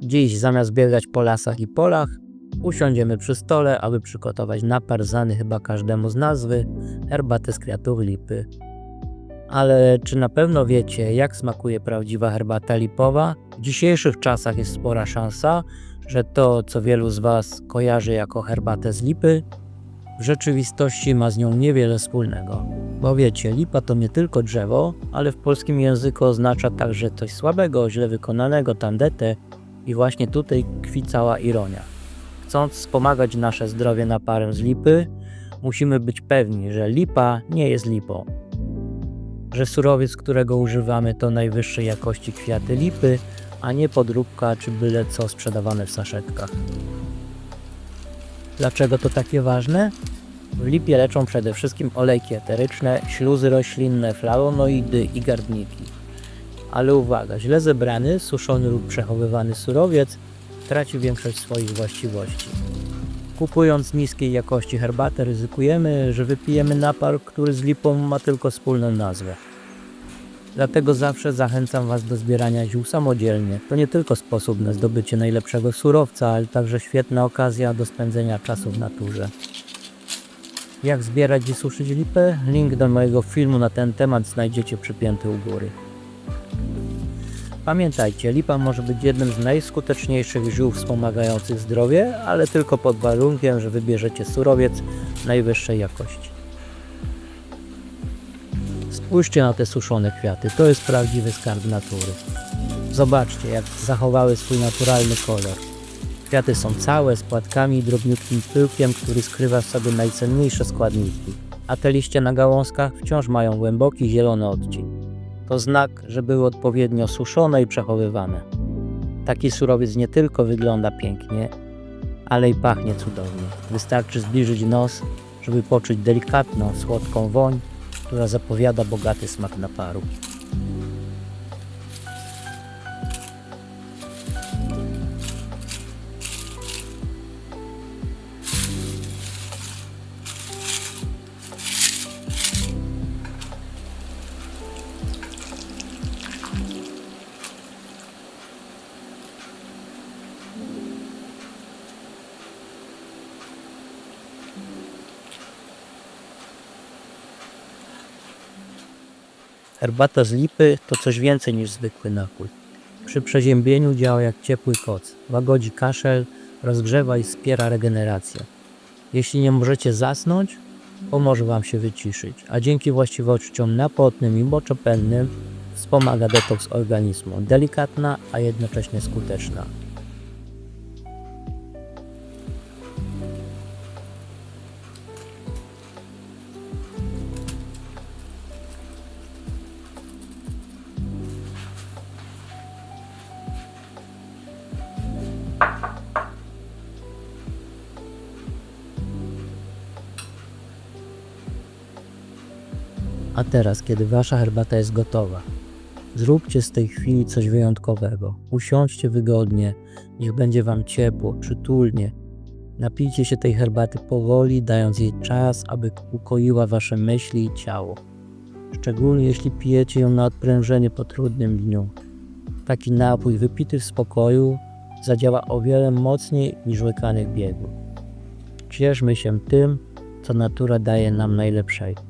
Dziś zamiast biegać po lasach i polach, usiądziemy przy stole, aby przygotować napar znany chyba każdemu z nazwy herbatę z kwiatów lipy. Ale czy na pewno wiecie, jak smakuje prawdziwa herbata lipowa? W dzisiejszych czasach jest spora szansa, że to, co wielu z Was kojarzy jako herbatę z lipy, w rzeczywistości ma z nią niewiele wspólnego. Bo wiecie, lipa to nie tylko drzewo, ale w polskim języku oznacza także coś słabego, źle wykonanego, tandetę i właśnie tutaj tkwi cała ironia. Chcąc wspomagać nasze zdrowie naparem z lipy, musimy być pewni, że lipa nie jest lipą. Że surowiec, którego używamy, to najwyższej jakości kwiaty lipy, a nie podróbka czy byle co sprzedawane w saszetkach. Dlaczego to takie ważne? W lipie leczą przede wszystkim olejki eteryczne, śluzy roślinne, flawonoidy i garbniki. Ale uwaga, źle zebrany, suszony lub przechowywany surowiec traci większość swoich właściwości. Kupując niskiej jakości herbatę, ryzykujemy, że wypijemy napar, który z lipą ma tylko wspólną nazwę. Dlatego zawsze zachęcam Was do zbierania ziół samodzielnie. To nie tylko sposób na zdobycie najlepszego surowca, ale także świetna okazja do spędzenia czasu w naturze. Jak zbierać i suszyć lipę? Link do mojego filmu na ten temat znajdziecie przypięty u góry. Pamiętajcie, lipa może być jednym z najskuteczniejszych ziół wspomagających zdrowie, ale tylko pod warunkiem, że wybierzecie surowiec najwyższej jakości. Spójrzcie na te suszone kwiaty, to jest prawdziwy skarb natury. Zobaczcie, jak zachowały swój naturalny kolor. Kwiaty są całe, z płatkami i drobniutkim pyłkiem, który skrywa w sobie najcenniejsze składniki, a te liście na gałązkach wciąż mają głęboki zielony odcień. To znak, że były odpowiednio suszone i przechowywane. Taki surowiec nie tylko wygląda pięknie, ale i pachnie cudownie. Wystarczy zbliżyć nos, żeby poczuć delikatną, słodką woń, która zapowiada bogaty smak naparu. Herbata z lipy to coś więcej niż zwykły napój. Przy przeziębieniu działa jak ciepły koc. Łagodzi kaszel, rozgrzewa i wspiera regenerację. Jeśli nie możecie zasnąć, pomoże Wam się wyciszyć, a dzięki właściwościom napotnym i moczopędnym wspomaga detoks organizmu. Delikatna, a jednocześnie skuteczna. A teraz, kiedy wasza herbata jest gotowa, zróbcie z tej chwili coś wyjątkowego. Usiądźcie wygodnie, niech będzie wam ciepło, przytulnie. Napijcie się tej herbaty powoli, dając jej czas, aby ukoiła wasze myśli i ciało. Szczególnie jeśli pijecie ją na odprężenie po trudnym dniu. Taki napój wypity w spokoju zadziała o wiele mocniej niż łykany biegu. Cieszmy się tym, co natura daje nam najlepszego.